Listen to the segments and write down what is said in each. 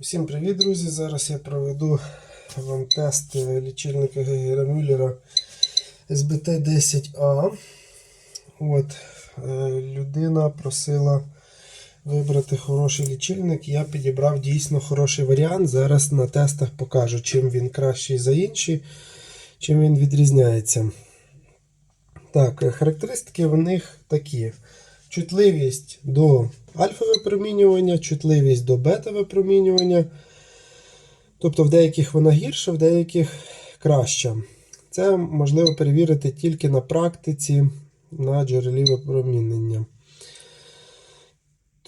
Всім привіт, друзі! Зараз я проведу вам тест е, лічильника Гегера Мюллера SBT10A. От, е, людина просила вибрати хороший лічильник. Я підібрав дійсно хороший варіант. Зараз на тестах покажу, чим він кращий за інші, чим він відрізняється. Так, е, характеристики в них такі. Чутливість до альфа-випромінювання, чутливість до бета-випромінювання. Тобто в деяких вона гірша, в деяких краща. Це можливо перевірити тільки на практиці на джерелі випромінення.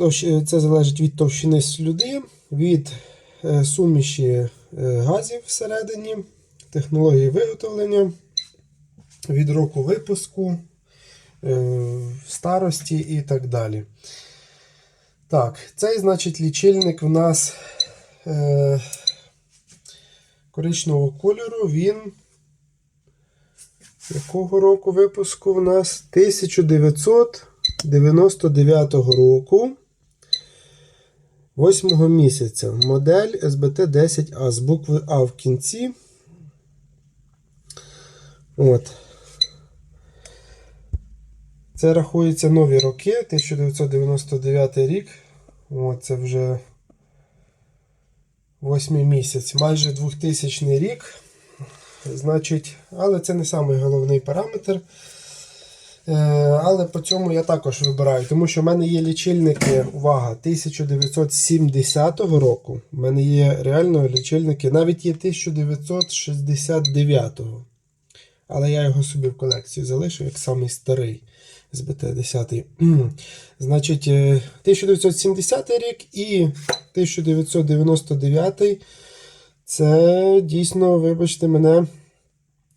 Е, це залежить від товщини слюди, від е, суміші е, газів всередині, технології виготовлення, від року випуску, старості і так далі. Так, цей, значить, лічильник в нас е, коричневого кольору. Він якого року випуску в нас? 1999 року. 8 місяця. Модель SBT 10A з букви А в кінці. От. Це рахується нові роки, 1999 рік. О, це вже восьмий місяць, майже 2000 рік. Значить, але це не самий головний параметр. Е, але по цьому я також вибираю, тому що в мене є лічильники, увага, 1970 року. У мене є реально лічильники, навіть є 1969. Але я його собі в колекцію залишив як самий старий. СБТ 10. Значить, е, 1970 рік і 1999 це дійсно, вибачте мене,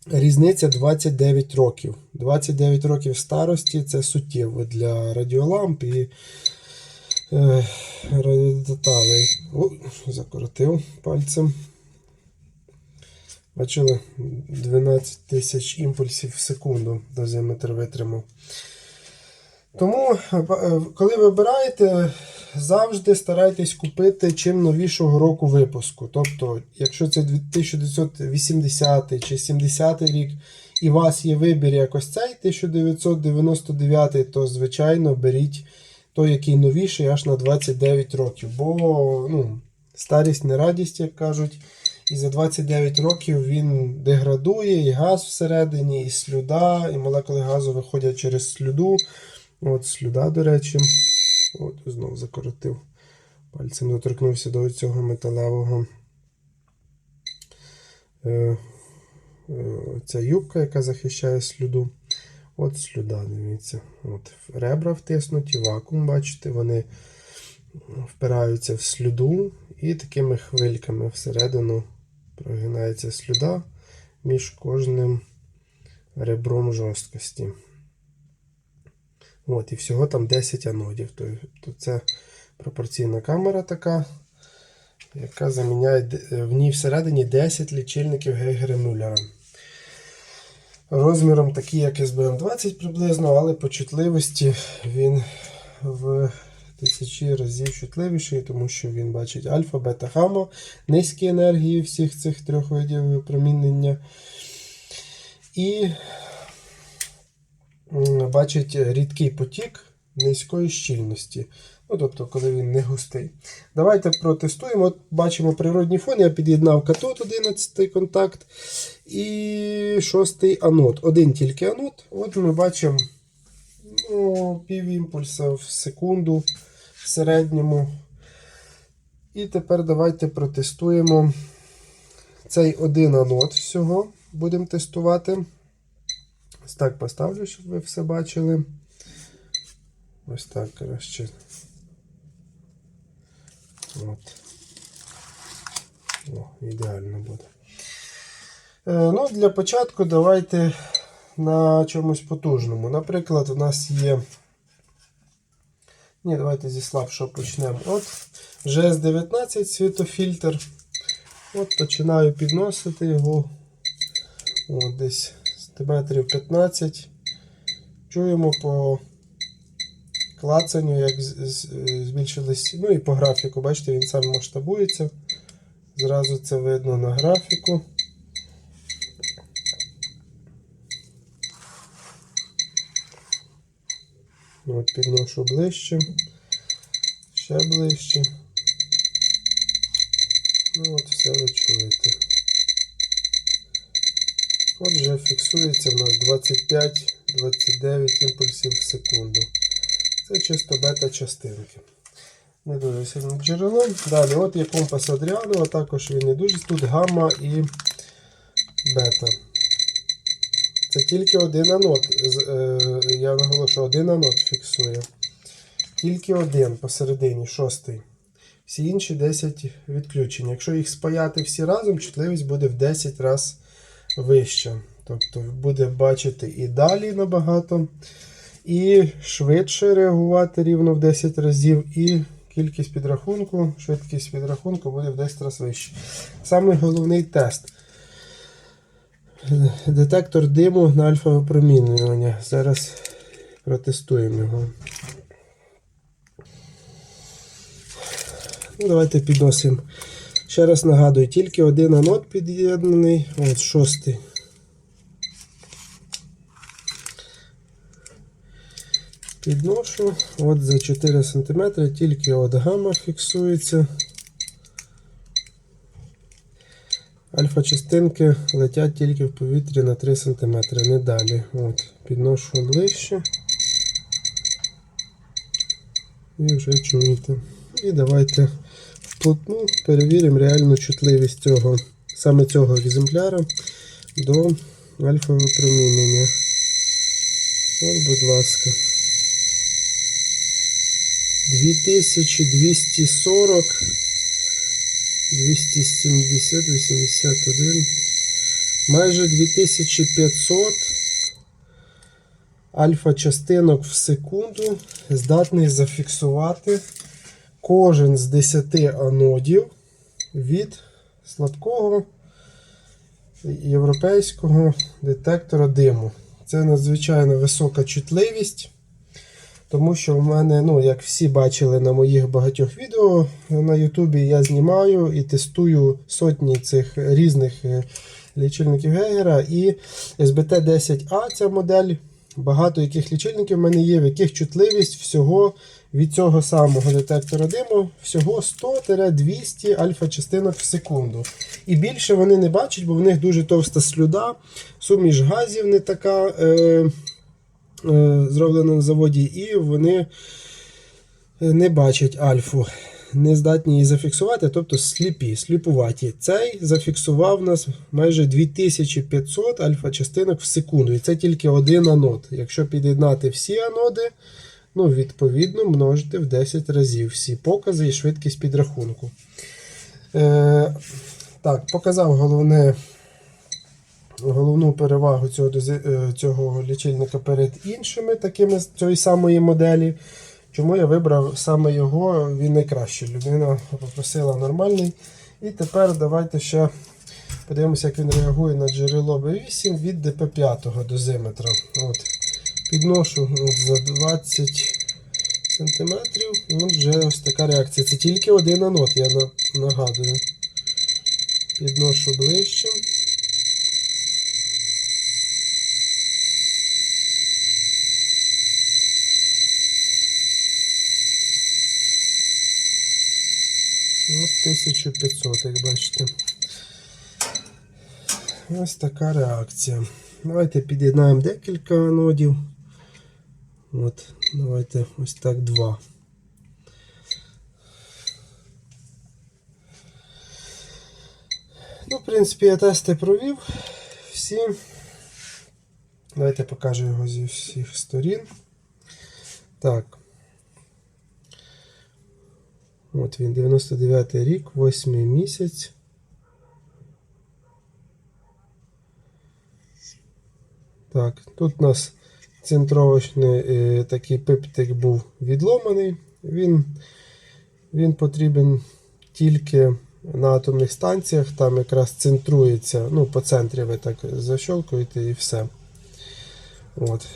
різниця 29 років. 29 років старості це суттєво для радіоламп і е, радіодеталей. Закоротив пальцем. Бачили, 12 тисяч імпульсів в секунду дозиметр витримав. Тому, е, коли вибираєте, завжди старайтесь купити чим новішого року випуску. Тобто, якщо це 1980 чи 70 рік, і у вас є вибір якось цей 1999, то, звичайно, беріть той, який новіший, аж на 29 років. Бо ну, старість не радість, як кажуть. І за 29 років він деградує, і газ всередині, і слюда, і молекули газу виходять через слюду. От слюда, до речі. От, знов закоротив. Пальцем доторкнувся до цього металевого. Е, е, Ця юбка, яка захищає слюду. От слюда, дивіться. От Ребра втиснуті, вакуум, бачите, вони впираються в слюду і такими хвильками всередину прогинається слюда між кожним ребром жорсткості. От, І всього там 10 анодів. То це пропорційна камера така, яка заміняє в ній всередині 10 лічильників Гейгера Мюллера. Розміром такий, як SBM20 приблизно, але по чутливості він в тисячі разів чутливіший, тому що він бачить альфа, бета, гамма, низькі енергії всіх цих трьох видів випромінення. І бачить рідкий потік низької щільності. Ну, тобто, коли він не густий. Давайте протестуємо. От Бачимо природній фон. Я під'єднав катод 11 контакт і 6 анод. Один тільки анод. От ми бачимо ну, пів імпульса в секунду в середньому. І тепер давайте протестуємо цей один анод всього. Будемо тестувати. Ось так поставлю, щоб ви все бачили. Ось так краще. От. О, ідеально буде. Е, ну, Для початку давайте на чомусь потужному. Наприклад, у нас є. Ні, давайте зі слабшого почнемо. От GS19 світофільтр. От Починаю підносити його. От десь сантиметрів 15. Чуємо по клацанню, як збільшились, ну і по графіку, бачите, він сам масштабується. Зразу це видно на графіку. От підношу ближче, ще ближче. Ну от все ви чуєте. Отже, фіксується в нас 25-29 імпульсів в секунду. Це чисто бета-частинки. Не дуже сильне джерело. Далі, от є компас Adriano, а також він не дуже. Тут гамма і бета. Це тільки один анод. Е, Я наголошую, один анод фіксує. Тільки один посередині, шостий. Всі інші 10 відключень. Якщо їх спаяти всі разом, чутливість буде в 10 разів вища. Тобто буде бачити і далі набагато, і швидше реагувати рівно в 10 разів, і кількість підрахунку, швидкість підрахунку буде в 10 разів вища. Саме головний тест. Детектор диму на альфа-випромінювання. Зараз протестуємо його. Ну, давайте підносимо. Ще раз нагадую, тільки один анод під'єднаний. От шостий. Підношу. От за 4 см тільки от гамма фіксується. Альфа-частинки летять тільки в повітрі на 3 см, не далі. От, підношу ближче. І вже чуєте. І давайте вплотну перевіримо реальну чутливість цього, саме цього екземпляра до альфа-випромінення. От, будь ласка. 2240, 270, 81, майже 2500 альфа-частинок в секунду здатний зафіксувати кожен з 10 анодів від слабкого європейського детектора диму. Це надзвичайно висока чутливість. Тому що в мене, ну, як всі бачили на моїх багатьох відео на Ютубі, я знімаю і тестую сотні цих різних е, лічильників Гейгера. І SBT10A ця модель. Багато яких лічильників в мене є, в яких чутливість всього від цього самого детектора диму всього 100-200 альфа-частинок в секунду. І більше вони не бачать, бо в них дуже товста слюда, суміш газів не така. Е- е, зроблено на заводі, і вони не бачать альфу, не здатні її зафіксувати, тобто сліпі, сліпуваті. Цей зафіксував нас майже 2500 альфа-частинок в секунду. І це тільки один анод. Якщо під'єднати всі аноди, ну, відповідно, множити в 10 разів всі покази і швидкість підрахунку. Е, так, показав головне головну перевагу цього, е, цього лічильника перед іншими такими цієї самої моделі. Чому я вибрав саме його, він найкращий. Людина попросила нормальний. І тепер давайте ще подивимося, як він реагує на джерело B8 від DP5 дозиметра. От. Підношу за 20 см. От вже ось така реакція. Це тільки один анод, я нагадую. Підношу ближче. Ось 1500, як бачите. Ось така реакція. Давайте під'єднаємо декілька анодів. От, давайте ось так два. Ну, в принципі, я тести провів. Всі. Давайте покажу його зі всіх сторін. Так. От він 99 рік, 8 місяць. Так, тут у нас центровочний е, такий пиптик був відломаний. Він, він потрібен тільки на атомних станціях, там якраз центрується, ну, по центрі ви так защолкуєте і все. От.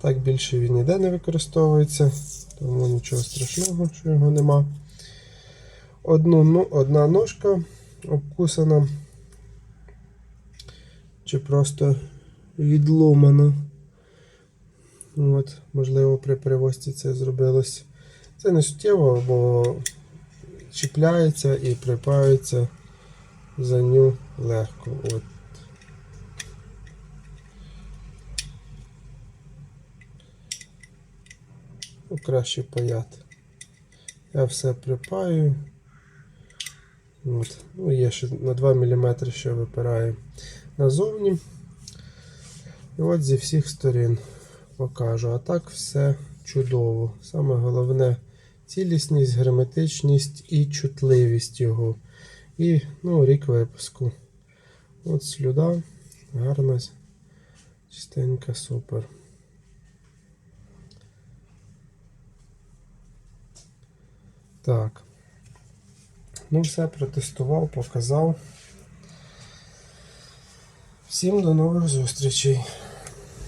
Так більше він ніде не використовується, тому нічого страшного, що його нема. Одну, ну, одна ножка обкусана, чи просто відломана. От, можливо, при перевозці це зробилось. Це не суттєво, бо чіпляється і припаюється за ню легко. От. Ну, краще паяти. Я все припаю. От. Ну, є ще на 2 мм ще випирає назовні. І от зі всіх сторін покажу. А так все чудово. Саме головне цілісність, герметичність і чутливість його. І ну, рік випуску. От слюда, гарна, чистенька, супер. Так. Ну, все протестував, показав. Всім до нових зустрічей.